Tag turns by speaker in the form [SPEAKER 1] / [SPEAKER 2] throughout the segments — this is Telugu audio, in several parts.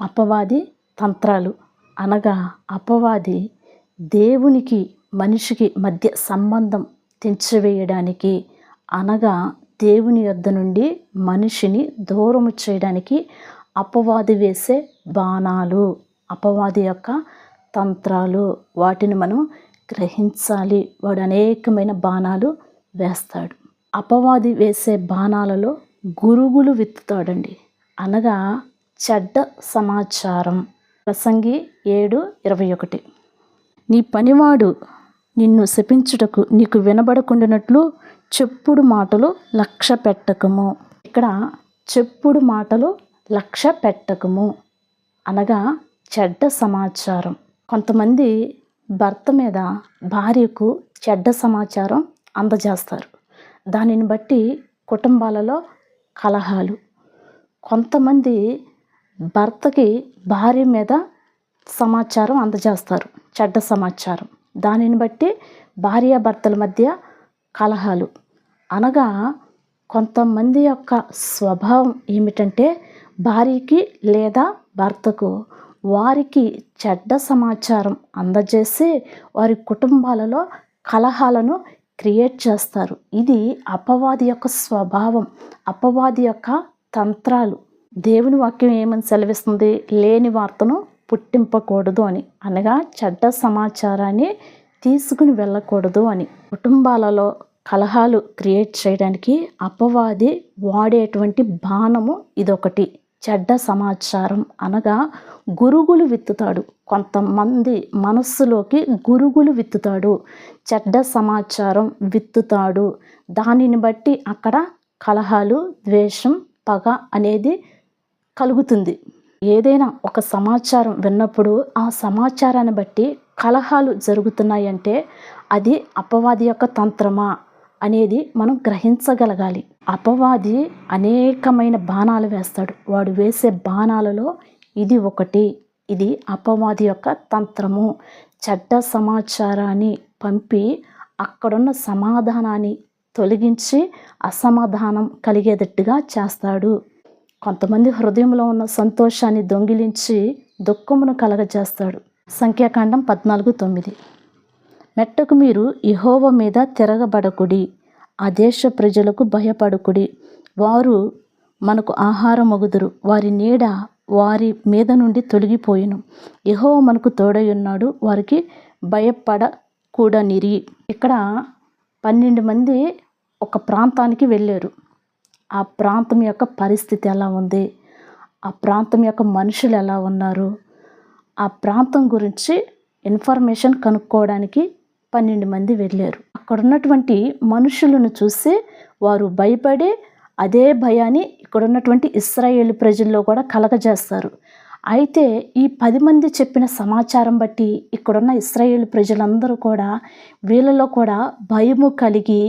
[SPEAKER 1] అపవాది తంత్రాలు. అనగా అపవాది దేవునికి మనిషికి మధ్య సంబంధం తెంచివేయడానికి అనగా దేవుని యొద్ద నుండి మనిషిని దూరము చేయడానికి అపవాది వేసే బాణాలు అపవాది యొక్క తంత్రాలు. వాటిని మనం గ్రహించాలి. వాడు అనేకమైన బాణాలు వేస్తాడు. అపవాది వేసే బాణాలలో గురుగులు విత్తుతాడండి. అనగా చెడ్డ సమాచారం. ప్రసంగి ఏడు ఇరవై ఒకటి. నీ పనివాడు నిన్ను శపించుటకు నీకు వినబడకుండానట్లు చెప్పుడు మాటలు లక్ష్య పెట్టకము. ఇక్కడ చెప్పుడు మాటలు లక్ష్య పెట్టకము అనగా చెడ్డ సమాచారం. కొంతమంది భర్త మీద భార్యకు చెడ్డ సమాచారం అందజేస్తారు. దానిని బట్టి కుటుంబాలలో కలహాలు. కొంతమంది భర్తకి భార్య మీద సమాచారం అందజేస్తారు చెడ్డ సమాచారం. దానిని బట్టి భార్యాభర్తల మధ్య కలహాలు. అనగా కొంతమంది యొక్క స్వభావం ఏమిటంటే భార్యకి లేదా భర్తకు వారికి చెడ్డ సమాచారం అందజేసి వారి కుటుంబాలలో కలహాలను క్రియేట్ చేస్తారు. ఇది అపవాది యొక్క స్వభావం అపవాది యొక్క తంత్రాలు. దేవుని వాక్యం ఏమని సెలవిస్తుంది? లేని వార్తను పుట్టింపకూడదు అని. అనగా చెడ్డ సమాచారాన్ని తీసుకుని వెళ్ళకూడదు అని. కుటుంబాలలో కలహాలు క్రియేట్ చేయడానికి అపవాది వాడేటువంటి బాణము ఇదొకటి. చెడ్డ సమాచారం. అనగా గురుగులు విత్తుతాడు. కొంతమంది మనస్సులోకి గురుగులు విత్తుతాడు. చెడ్డ సమాచారం విత్తుతాడు. దానిని బట్టి అక్కడ కలహాలు ద్వేషం పగ అనేది కలుగుతుంది. ఏదైనా ఒక సమాచారం విన్నప్పుడు ఆ సమాచారాన్ని బట్టి కలహాలు జరుగుతున్నాయంటే అది అపవాది యొక్క తంత్రమా అనేది మనం గ్రహించగలగాలి. అపవాది అనేకమైన బాణాలు వేస్తాడు. వాడు వేసే బాణాలలో ఇది ఒకటి. ఇది అపవాది యొక్క తంత్రము. చెడ్డ సమాచారాన్ని పంపి అక్కడున్న సమాధానాన్ని తొలగించి అసమాధానం కలిగేటట్టుగా చేస్తాడు. కొంతమంది హృదయంలో ఉన్న సంతోషాన్ని దొంగిలించి దుఃఖమును కలగజేస్తాడు. సంఖ్యాకాండం పద్నాలుగు తొమ్మిది. మెట్టకు మీరు ఇహోవ మీద తిరగబడకుడి ఆ దేశ ప్రజలకు భయపడకుడి. వారు మనకు ఆహారం మొగుదురు. వారి నీడ వారి మీద నుండి తొలగిపోయిను. యహోవ మనకు తోడై ఉన్నాడు వారికి భయపడకూడనిరి. ఇక్కడ పన్నెండు మంది ఒక ప్రాంతానికి వెళ్ళారు. ఆ ప్రాంతం యొక్క పరిస్థితి ఎలా ఉంది? ఆ ప్రాంతం యొక్క మనుషులు ఎలా ఉన్నారు? ఆ ప్రాంతం గురించి ఇన్ఫర్మేషన్ కనుక్కోవడానికి పన్నెండు మంది వెళ్ళారు. అక్కడ ఉన్నటువంటి మనుషులను చూసి వారు భయపడి అదే భయాన్ని ఇక్కడ ఉన్నటువంటి ఇస్రాయేల్ ప్రజల్లో కూడా కలగజేస్తారు. అయితే ఈ పది మంది చెప్పిన సమాచారం బట్టి ఇక్కడున్న ఇస్రాయేల్ ప్రజలందరూ కూడా వీళ్ళలో కూడా భయము కలిగి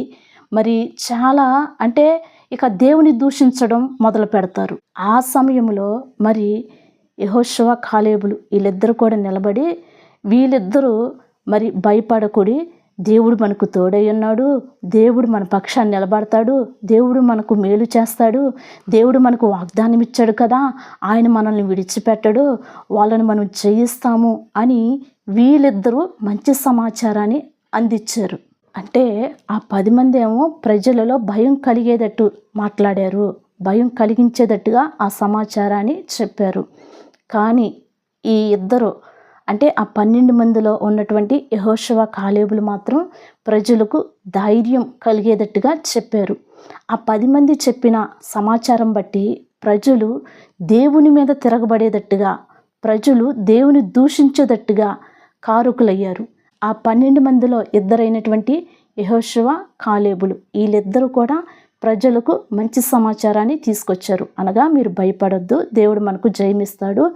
[SPEAKER 1] మరి చాలా అంటే ఇక దేవుని దూషించడం మొదలు పెడతారు. ఆ సమయంలో మరి యహోశివ కాలేబులు వీళ్ళిద్దరు కూడా నిలబడి వీళ్ళిద్దరూ మరి భయపడకూడి దేవుడు మనకు తోడై ఉన్నాడు దేవుడు మన పక్షాన్ని నిలబడతాడు దేవుడు మనకు మేలు చేస్తాడు దేవుడు మనకు వాగ్దానం ఇచ్చాడు కదా ఆయన మనల్ని విడిచిపెట్టడు వాళ్ళని మనం జయిస్తాము అని వీళ్ళిద్దరూ మంచి సమాచారాన్ని అందించారు. అంటే ఆ పది మంది ఏమో ప్రజలలో భయం కలిగేటట్టు మాట్లాడారు. భయం కలిగించేటట్టుగా ఆ సమాచారాన్ని చెప్పారు. కానీ ఈ ఇద్దరు అంటే ఆ పన్నెండు మందిలో ఉన్నటువంటి యహోశవ కాలేబులు మాత్రం ప్రజలకు ధైర్యం కలిగేటట్టుగా చెప్పారు. ఆ పది మంది చెప్పిన సమాచారం బట్టి ప్రజలు దేవుని మీద తిరగబడేటట్టుగా ప్రజలు దేవుని దూషించేటట్టుగా కారుకులయ్యారు. ఆ పన్నెండు మందిలో ఇద్దరైనటువంటి యహోశివ కాలేబులు. వీళ్ళిద్దరూ కూడా ప్రజలకు మంచి సమాచారాన్ని తీసుకొచ్చారు. అనగా మీరు భయపడొద్దు దేవుడు మనకు జయమిస్తాడు.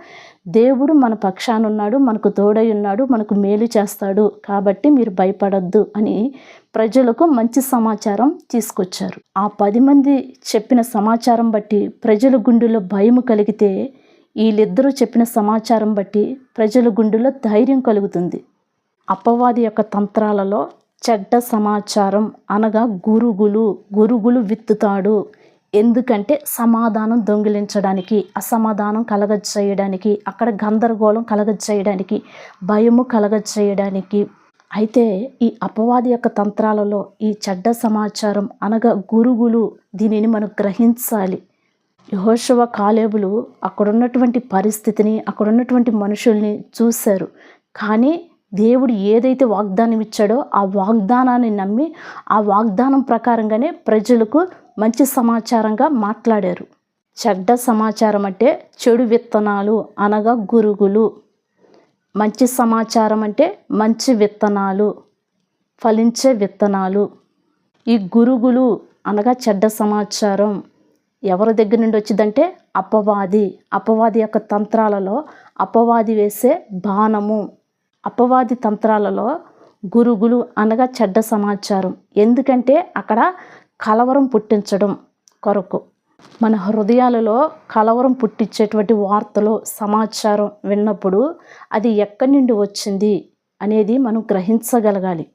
[SPEAKER 1] దేవుడు మన పక్షాన ఉన్నాడు మనకు తోడై ఉన్నాడు మనకు మేలు చేస్తాడు. కాబట్టి మీరు భయపడొద్దు అని ప్రజలకు మంచి సమాచారం తీసుకొచ్చారు. ఆ పది మంది చెప్పిన సమాచారం బట్టి ప్రజల గుండెలో భయం కలిగితే వీళ్ళిద్దరూ చెప్పిన సమాచారం బట్టి ప్రజల గుండెలో ధైర్యం కలుగుతుంది. అపవాది యొక్క తంత్రాలలో చెడ్డ సమాచారం అనగా గురుగులు గురుగులు విత్తుతాడు. ఎందుకంటే సమాధానం దొంగిలించడానికి అసమాధానం కలగజేయడానికి అక్కడ గందరగోళం కలగజేయడానికి భయము కలగజేయడానికి. అయితే ఈ అపవాది యొక్క తంత్రాలలో ఈ చెడ్డ సమాచారం అనగా గురుగులు దీనిని మనం గ్రహించాలి. యహోశవ కాలేబులు అక్కడున్నటువంటి పరిస్థితిని అక్కడున్నటువంటి మనుషుల్ని చూశారు. కానీ దేవుడు ఏదైతే వాగ్దానం ఇచ్చాడో ఆ వాగ్దానాన్ని నమ్మి ఆ వాగ్దానం ప్రకారంగానే ప్రజలకు మంచి సమాచారంగా మాట్లాడారు. చెడ్డ సమాచారం అంటే చెడు విత్తనాలు అనగా గురుగులు. మంచి సమాచారం అంటే మంచి విత్తనాలు ఫలించే విత్తనాలు. ఈ గురుగులు అనగా చెడ్డ సమాచారం. ఎవరి దగ్గర నుండి వచ్చిందంటే అపవాది. అపవాది యొక్క తంత్రాలలో అపవాది వేసే బాణము. అపవాది తంత్రాలలో గురుగులు అనగా చెడ్డ సమాచారం. ఎందుకంటే అక్కడ కలవరం పుట్టించడం కొరకు. మన హృదయాలలో కలవరం పుట్టించేటువంటి వార్తలు సమాచారం విన్నప్పుడు అది ఎక్కడి నుండి వచ్చింది అనేది మనం గ్రహించగలగాలి.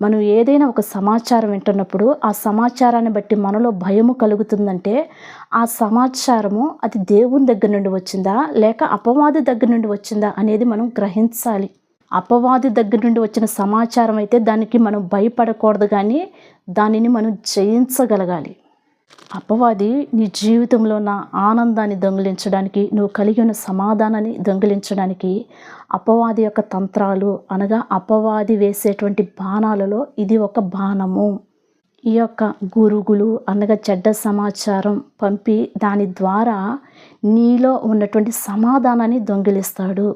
[SPEAKER 1] మనం ఏదైనా ఒక సమాచారం వింటున్నప్పుడు ఆ సమాచారాన్ని బట్టి మనలో భయము కలుగుతుందంటే ఆ సమాచారము అది దేవుని దగ్గర నుండి వచ్చిందా లేక అపవాది దగ్గర నుండి వచ్చిందా అనేది మనం గ్రహించాలి. అపవాది దగ్గర నుండి వచ్చిన సమాచారం అయితే దానికి మనం భయపడకూడదు కానీ దానిని మనం జయించగలగాలి. అపవాది నీ జీవితంలో నా ఆనందాన్ని దొంగిలించడానికి నువ్వు కలిగి ఉన్న సమాధానాన్ని దొంగిలించడానికి అపవాది యొక్క తంత్రాలు అనగా అపవాది వేసేటువంటి బాణాలలో ఇది ఒక బాణము. ఈ యొక్క గురుగులు అనగా చెడ్డ సమాచారం పంపి దాని ద్వారా నీలో ఉన్నటువంటి సమాధానాన్ని దొంగిలిస్తాడు.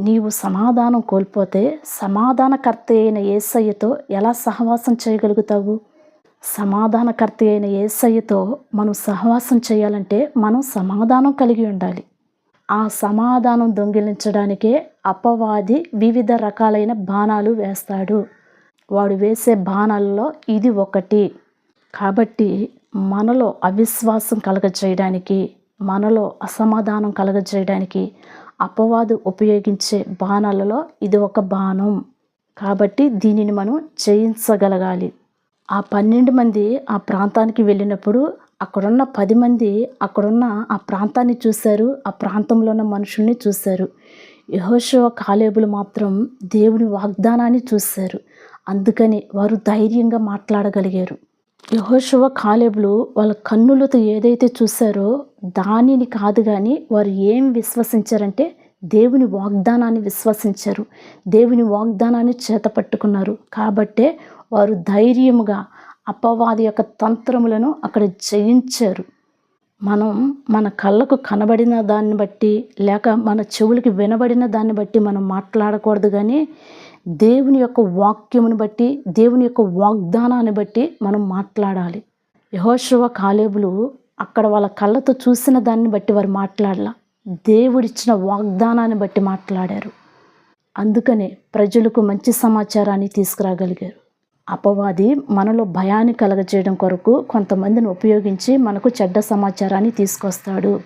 [SPEAKER 1] నీవు సమాధానం కోల్పోతే సమాధానకర్త అయిన ఏసయ్యతో ఎలా సహవాసం చేయగలుగుతావు? సమాధానకర్త అయిన ఏసయ్యతో మనం సహవాసం చేయాలంటే మనం సమాధానం కలిగి ఉండాలి. ఆ సమాధానం దొంగిలించడానికే అపవాది వివిధ రకాలైన బాణాలు వేస్తాడు. వాడు వేసే బాణాలలో ఇది ఒకటి. కాబట్టి మనలో అవిశ్వాసం కలగజేయడానికి మనలో అసమాధానం కలగజేయడానికి అపవాదు ఉపయోగించే బాణాలలో ఇది ఒక బాణం. కాబట్టి దీనిని మనం జయించగలగాలి. ఆ పన్నెండు మంది ఆ ప్రాంతానికి వెళ్ళినప్పుడు అక్కడున్న పది మంది అక్కడున్న ఆ ప్రాంతాన్ని చూశారు. ఆ ప్రాంతంలో ఉన్న మనుషుల్ని చూశారు. యహోశివ కాలేబులు మాత్రం దేవుని వాగ్దానాన్ని చూశారు. అందుకని వారు ధైర్యంగా మాట్లాడగలిగారు. యహోశివ కాలేబులు వాళ్ళ కన్నులతో ఏదైతే చూశారో దానిని కాదు కానీ వారు ఏం విశ్వసించారంటే దేవుని వాగ్దానాన్ని విశ్వసించారు. దేవుని వాగ్దానాన్ని చేతపట్టుకున్నారు కాబట్టే వారు ధైర్యముగా అపవాది యొక్క తంత్రములను అక్కడ జయించారు. మనం మన కళ్ళకు కనబడిన దాన్ని బట్టి లేక మన చెవులకి వినబడిన దాన్ని బట్టి మనం మాట్లాడకూడదు కానీ దేవుని యొక్క వాక్యమును బట్టి దేవుని యొక్క వాగ్దానాన్ని బట్టి మనం మాట్లాడాలి. యహోశివ కాలేబులు అక్కడ వాళ్ళ కళ్ళతో చూసిన దాన్ని బట్టి వారు మాట్లాడాల. దేవుడిచ్చిన వాగ్దానాన్ని బట్టి మాట్లాడారు. అందుకనే ప్రజలకు మంచి సమాచారాన్ని తీసుకురాగలిగారు. అపవాది మనలో భయాన్ని కలగజేయడం కొరకు కొంతమందిని ఉపయోగించి మనకు చెడ్డ సమాచారాన్ని తీసుకొస్తాడు.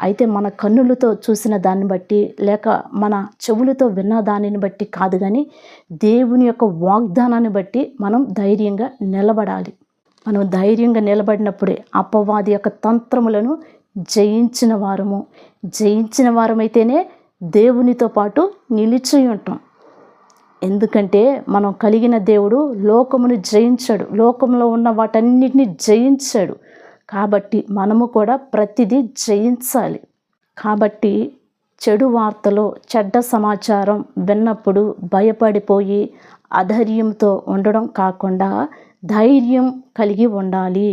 [SPEAKER 1] అయితే మన కన్నులతో చూసిన దాన్ని బట్టి లేక మన చెవులతో విన్న దానిని బట్టి కాదు కానీ దేవుని యొక్క వాగ్దానాన్ని బట్టి మనం ధైర్యంగా నిలబడాలి. మనం ధైర్యంగా నిలబడినప్పుడే అపవాది యొక్క తంత్రములను జయించిన వారము. జయించిన వారమైతేనే దేవునితో పాటు నిలిచి ఉంటాం. ఎందుకంటే మనం కలిగిన దేవుడు లోకమును జయించాడు. లోకంలో ఉన్న వాటన్నిటిని జయించాడు. కాబట్టి మనము కూడా ప్రతిదీ జయించాలి. కాబట్టి చెడు వార్తలు చెడ్డ సమాచారం విన్నప్పుడు భయపడిపోయి అధైర్యంతో ఉండడం కాకుండా ధైర్యం కలిగి ఉండాలి.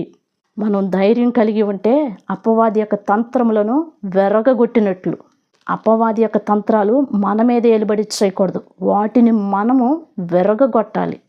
[SPEAKER 1] మనం ధైర్యం కలిగి ఉంటే అపవాది యొక్క తంత్రములను వెరగగొట్టినట్లు. అపవాది యొక్క తంత్రాలు మన మీద ఏలుబడి చేయకూడదు. వాటిని మనము వెరగగొట్టాలి.